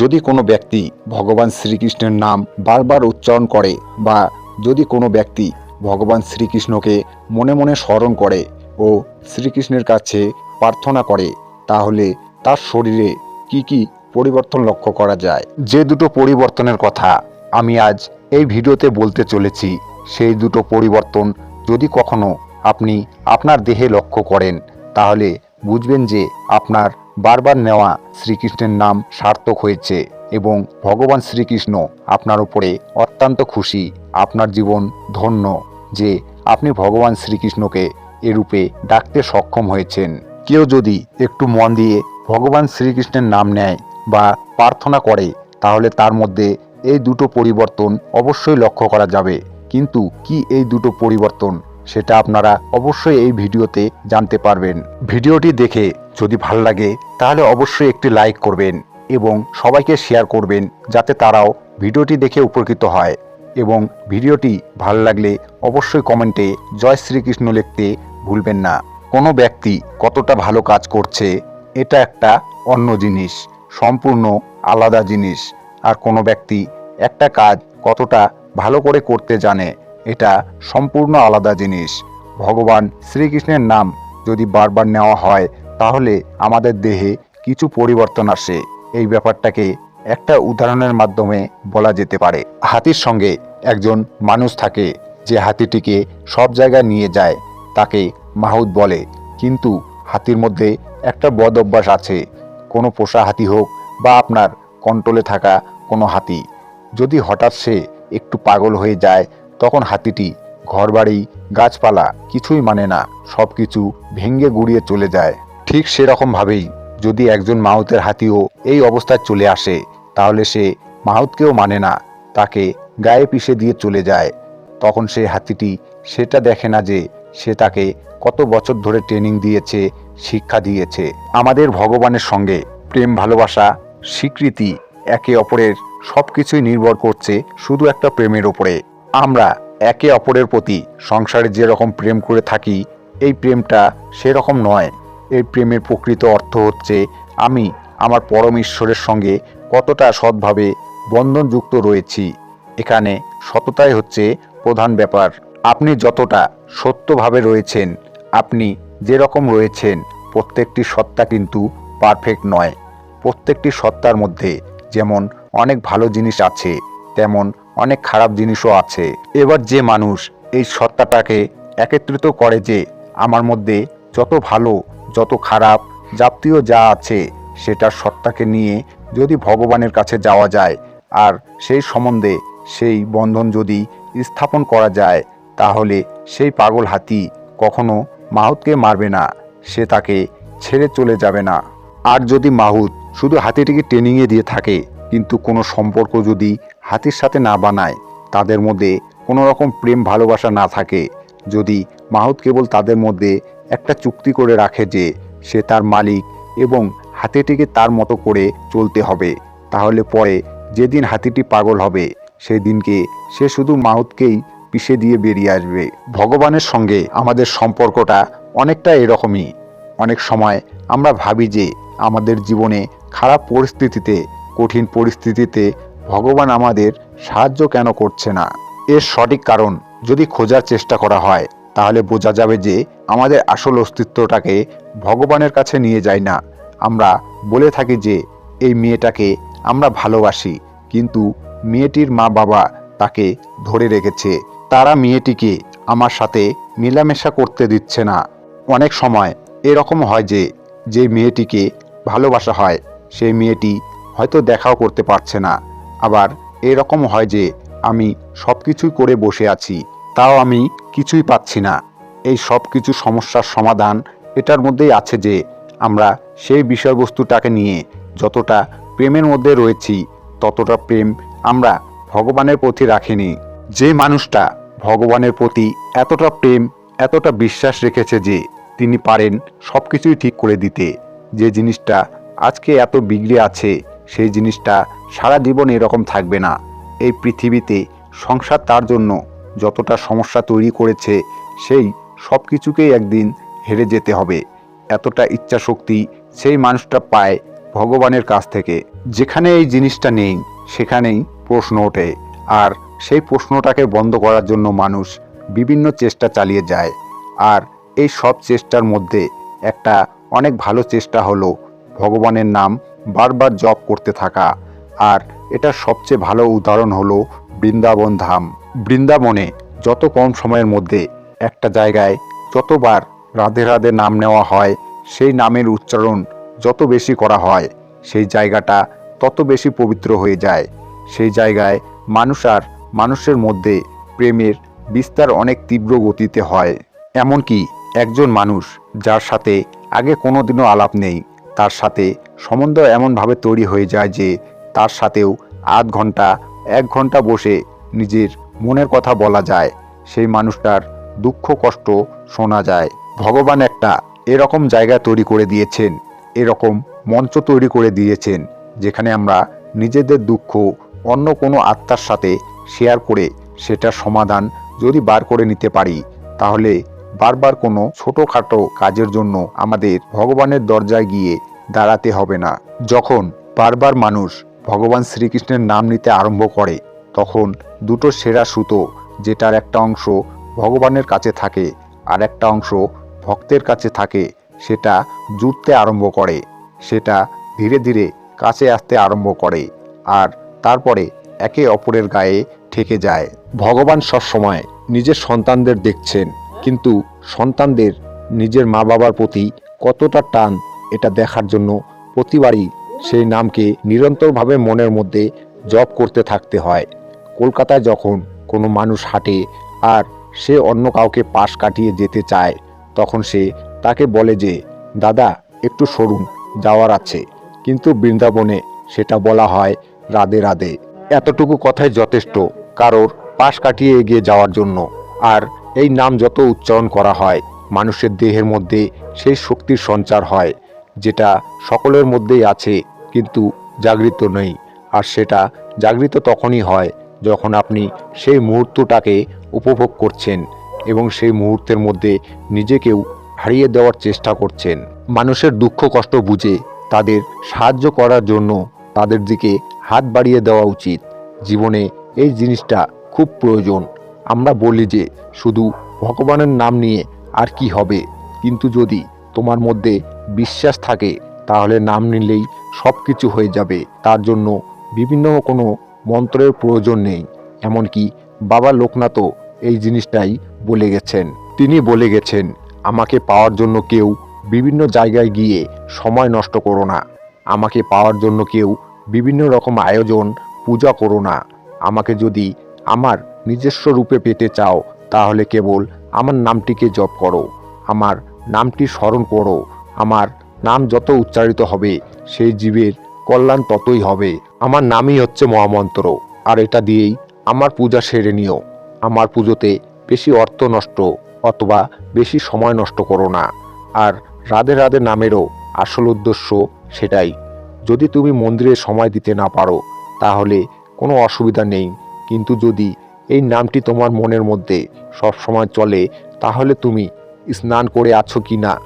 যদি কোনো ব্যক্তি ভগবান শ্রীকৃষ্ণের নাম বারবার উচ্চারণ করে বা যদি কোনো ব্যক্তি ভগবান শ্রীকৃষ্ণকে মনে মনে স্মরণ করে ও শ্রীকৃষ্ণের কাছে প্রার্থনা করে, তাহলে তার শরীরে কি কি পরিবর্তন লক্ষ্য করা যায়? যে দুটো পরিবর্তনের কথা আমি আজ এই ভিডিওতে বলতে চলেছি, সেই দুটো পরিবর্তন যদি কখনো আপনি আপনার দেহে লক্ষ্য করেন, তাহলে বুঝবেন যে আপনার বারবার নেওয়া শ্রীকৃষ্ণের নাম সার্থক হয়েছে এবং ভগবান শ্রীকৃষ্ণ আপনার উপরে অত্যন্ত খুশি, আপনার জীবন ধন্য যে আপনি ভগবান শ্রীকৃষ্ণকে এরূপে ডাকতে সক্ষম হয়েছেন। কেউ যদি একটু মন দিয়ে ভগবান শ্রীকৃষ্ণের নাম নেয় বা প্রার্থনা করে, তাহলে তার মধ্যে এই দুটো পরিবর্তন অবশ্যই লক্ষ্য করা যাবে। কিন্তু কি এই দুটো পরিবর্তন? সেটা আপনারা অবশ্যই এই ভিডিওতে জানতে পারবেন। ভিডিওটি দেখে যদি ভালো লাগে, তাহলে অবশ্যই একটি লাইক করবেন এবং সবাইকে শেয়ার করবেন যাতে তারাও ভিডিওটি দেখে উপকৃত হয় এবং ভিডিওটি ভালো লাগলে অবশ্যই কমেন্টে জয় শ্রীকৃষ্ণ লিখতে ভুলবেন না। কোনো ব্যক্তি কতটা ভালো কাজ করছে, এটা একটা অন্য জিনিস, সম্পূর্ণ আলাদা জিনিস। আর কোনো ব্যক্তি একটা কাজ কতটা ভালো করে করতে জানে এটা সম্পূর্ণ আলাদা জিনিস। ভগবান শ্রীকৃষ্ণের নাম যদি বারবার নেওয়া হয়, তাহলে আমাদের দেহে কিছু পরিবর্তন আসে। এই ব্যাপারটাকে একটা উদাহরণের মাধ্যমে বলা যেতে পারে। হাতির সঙ্গে একজন মানুষ থাকে, যে হাতিটিকে সব জায়গায় নিয়ে যায়, তাকে মাহুত বলে। কিন্তু হাতির মধ্যে একটা বদ অভ্যাস আছে। কোনো পোষা হাতি হোক বা আপনার কন্ট্রোলে থাকা কোনো হাতি, যদি হঠাৎ সে একটু পাগল হয়ে যায় তখন হাতিটি ঘরবাড়ি, গাছপালা কিছুই মানে না সব কিছু ভেঙ্গে গুড়িয়ে চলে যায়। ঠিক সেরকমভাবেই যদি একজন মাহুতের হাতিও এই অবস্থায় চলে আসে, তাহলে সে মাহুতকেও মানে না, তাকে গায়ে পিষে দিয়ে চলে যায়। তখন সেই হাতিটি সেটা দেখে না যে সে তাকে কত বছর ধরে ট্রেনিং দিয়েছে, শিক্ষা দিয়েছে। আমাদের ভগবানের সঙ্গে প্রেম, ভালোবাসা, স্বীকৃতি একে অপরের সব কিছুই নির্ভর করছে শুধু একটা প্রেমের ওপরে। আমরা একে অপরের প্রতি সংসারে যেরকম প্রেম করে থাকি, এই প্রেমটা সেরকম নয়। এই প্রেমের প্রকৃত অর্থ হচ্ছে আমি আমার পরম ঈশ্বরের সঙ্গে কতটা সৎভাবে বন্ধনযুক্ত রয়েছি। এখানে সততাই হচ্ছে প্রধান ব্যাপার। আপনি যতটা সত্যভাবে রয়েছেন, আপনি যেরকম রয়েছেন, প্রত্যেকটি সত্তা কিন্তু পারফেক্ট নয়। প্রত্যেকটি সত্তার মধ্যে যেমন অনেক ভালো জিনিস আছে, তেমন অনেক খারাপ জিনিসও আছে। এবার যে মানুষ এই সত্তাটাকে একত্রিত করে যে আমার মধ্যে যত ভালো, যত খারাপ যাবতীয় যা আছে সেটার সত্তাকে নিয়ে যদি ভগবানের কাছে যাওয়া যায়, আর সেই সম্বন্ধে সেই বন্ধন যদি স্থাপন করা যায়, তাহলে সেই পাগল হাতি কখনো মাহুতকে মারবে না, সে তাকে ছেড়ে চলে যাবে না। আর যদি মাহুত শুধু হাতিটিকে ট্রেনিংয়ে দিয়ে থাকে কিন্তু কোনো সম্পর্ক যদি হাতির সাথে না বানায়, তাদের মধ্যে কোনো রকম প্রেম ভালোবাসা না থাকে। যদি মাহুত কেবল তাদের মধ্যে একটা চুক্তি করে রাখে যে সে তার মালিক এবং হাতিটিকে তার মতো করে চলতে হবে, তাহলে পরে যেদিন হাতিটি পাগল হবে সেই দিনকে সে শুধু মাহুতকেই পিষে দিয়ে বেরিয়ে আসবে। ভগবানের সঙ্গে আমাদের সম্পর্কটা অনেকটা এরকমই। অনেক সময় আমরা ভাবি যে আমাদের জীবনে খারাপ পরিস্থিতিতে কঠিন পরিস্থিতিতে ভগবান আমাদের সাহায্য কেন করছে না? এর সঠিক কারণ যদি খোঁজার চেষ্টা করা হয়, তাহলে বোঝা যাবে যে আমাদের আসল অস্তিত্বটাকে ভগবানের কাছে নিয়ে যায় না। আমরা বলে থাকি যে, এই মেয়েটাকে আমরা ভালোবাসি, কিন্তু মেয়েটির মা বাবা তাকে ধরে রেখেছে। তারা মেয়েটিকে আমার সাথে মেলামেশা করতে দিচ্ছে না। অনেক সময় এরকম হয় যে যে মেয়েটিকে ভালোবাসা হয়, সেই মেয়েটি হয়তো দেখাও করতে পারছে না। আবার এরকম হয় যে, আমি সব কিছুই করে বসে আছি, তাও আমি কিছুই পাচ্ছি না। এই সব কিছু সমস্যার সমাধান এটার মধ্যেই আছে যে, আমরা সেই বিষয়বস্তুটাকে নিয়ে যতটা প্রেমের মধ্যে রয়েছি, ততটা প্রেম আমরা ভগবানের প্রতি রাখিনি। যে মানুষটা ভগবানের প্রতি এতটা প্রেম, এতটা বিশ্বাস রেখেছে যে, তিনি পারেন সব কিছুই ঠিক করে দিতে। যে জিনিসটা আজকে এত বিগড়ে আছে সেই জিনিসটা সারা জীবন এরকম থাকবে না। এই পৃথিবীতে সংসার তার জন্য যতটা সমস্যা তৈরি করেছে, সেই সব কিছুকেই একদিন হেরে যেতে হবে। এতটা ইচ্ছা শক্তি সেই মানুষটা পায় ভগবানের কাছ থেকে। যেখানে এই জিনিসটা নেই, সেখানেই প্রশ্ন ওঠে। আর সেই প্রশ্নটাকে বন্ধ করার জন্য মানুষ বিভিন্ন চেষ্টা চালিয়ে যায়। আর এই সব চেষ্টার মধ্যে একটা অনেক ভালো চেষ্টা হলো ভগবানের নাম বারবার জপ করতে থাকা। আর এটা সবচেয়ে ভালো উদাহরণ হলো বৃন্দাবন ধাম। বৃন্দাবনে যত কম সময়ের মধ্যে একটা জায়গায় যতবার রাধে রাধে নাম নেওয়া হয়, সেই নামের উচ্চারণ যত বেশি করা হয়, সেই জায়গাটা তত বেশি পবিত্র হয়ে যায়। সেই জায়গায় মানুষ আর মানুষের মধ্যে প্রেমের বিস্তার অনেক তীব্র গতিতে হয়। এমনকি একজন মানুষ যার সাথে আগে কোনোদিনও আলাপ নেই তার সাথে সম্বন্ধ এমনভাবে তৈরি হয়ে যায় যে তার সাথেও আধ ঘণ্টা, এক ঘণ্টা বসে নিজের মনের কথা বলা যায়। সেই মানুষটার দুঃখ, কষ্ট শোনা যায়। ভগবান একটা এরকম জায়গা তৈরি করে দিয়েছেন, এরকম মঞ্চ তৈরি করে দিয়েছেন, যেখানে আমরা নিজেদের দুঃখ, অন্য কোনো আত্মার সাথে শেয়ার করে সেটার সমাধান যদি বার করে নিতে পারি, তাহলে বারবার কোনো ছোটোখাটো কাজের জন্য আমাদের ভগবানের দরজায় গিয়ে দাঁড়াতে হবে না। যখন বারবার মানুষ ভগবান শ্রীকৃষ্ণের নাম নিতে আরম্ভ করে, তখন দুটো সেরা সুতো যেটার একটা অংশ ভগবানের কাছে থাকে আর একটা অংশ ভক্তের কাছে থাকে, সেটা জুটতে আরম্ভ করে, সেটা ধীরে ধীরে কাছে আসতে আরম্ভ করে আর তারপরে একে অপরের গায়ে ঠেকে যায়। ভগবান সবসময় নিজের সন্তানদের দেখছেন কিন্তু সন্তানদের নিজের মা বাবার প্রতি কতটা টান এটা দেখার জন্য প্রতিবারই সেই নামকে নিরন্তরভাবে মনের মধ্যে জপ করতে থাকতে হয়। কলকাতায় যখন কোনো মানুষ হাঁটে আর সে অন্য কাউকে পাশ কাটিয়ে যেতে চায়, তখন সে তাকে বলে যে, দাদা, একটু সরুন, যাওয়ার আছে। কিন্তু বৃন্দাবনে সেটা বলা হয় রাধে রাধে। এতটুকু কথাই যথেষ্ট কারোর পাশ কাটিয়ে এগিয়ে যাওয়ার জন্য। আর এই নাম যত উচ্চারণ করা হয়, মানুষের দেহের মধ্যে সেই শক্তির সঞ্চার হয়, যেটা সকলের মধ্যেই আছে, কিন্তু জাগৃত নেই। আর সেটা জাগৃত তখনই হয় যখন আপনি সেই মুহূর্তটাকে উপভোগ করছেন এবং সেই মুহূর্তের মধ্যে নিজেকেও হারিয়ে দেওয়ার চেষ্টা করছেন। মানুষের দুঃখ কষ্ট বুঝে তাদের সাহায্য করার জন্য তাদের দিকে হাত বাড়িয়ে দেওয়া উচিত। জীবনে এই জিনিসটা খুব প্রয়োজন। আমরা বলি যে, শুধু ভগবানের নাম নিয়ে আর কি হবে? কিন্তু যদি তোমার মধ্যে বিশ্বাস থাকে, তাহলে নাম নিলেই সব কিছু হয়ে যাবে। তার জন্য বিভিন্ন কোনো মন্ত্রের প্রয়োজন নেই। এমনকি বাবা লোকনাথও এই জিনিসটাই বলে গেছেন। তিনি বলে গেছেন, আমাকে পাওয়ার জন্য কেউ বিভিন্ন জায়গায় গিয়ে সময় নষ্ট করো না। আমাকে পাওয়ার জন্য কেউ বিভিন্ন রকম আয়োজন, পূজা করো না। আমাকে যদি আমার নিজস্ব রূপে পেতে চাও, তাহলে কেবল আমার নামটিকে জপ করো। আমার নামটি স্মরণ করো। আমার নাম যত উচ্চারিত হবে, সেই জীবের কল্যাণ ততই হবে। আমার নামই হচ্ছে মহামন্ত্র, আর এটা দিয়েই আমার পূজা সেরে নিও। আমার পুজোতে বেশি অর্থ নষ্ট অথবা বেশি সময় নষ্ট করো না। আর রাধে রাধে নামেরও আসল উদ্দেশ্য সেটাই। যদি তুমি মন্দিরে সময় দিতে না পারো, তাহলে কোনো অসুবিধা নেই। কিন্তু যদি এই নামটি তোমার মনের মধ্যে সব সময় চলে, তাহলে তুমি স্নান করে আছো কি না?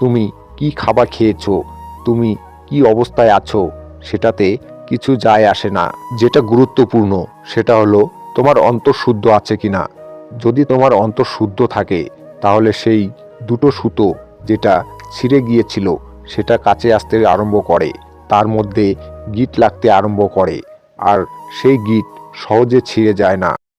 তুমি কি খাবার খেয়েছো? তুমি কি অবস্থায় আছো? সেটাতে কিছু যায় আসে না। যেটা গুরুত্বপূর্ণ, সেটা হলো তোমার অন্তর শুদ্ধ আছে কিনা যদি তোমার অন্তর শুদ্ধ থাকে, তাহলে সেই দুটো সুতো যেটা ছিঁড়ে গিয়েছিল, সেটা কাছে আসতে আরম্ভ করে। তার মধ্যে গিট লাগতে আরম্ভ করে। আর সেই গিট সহজে ছিঁড়ে যায় না।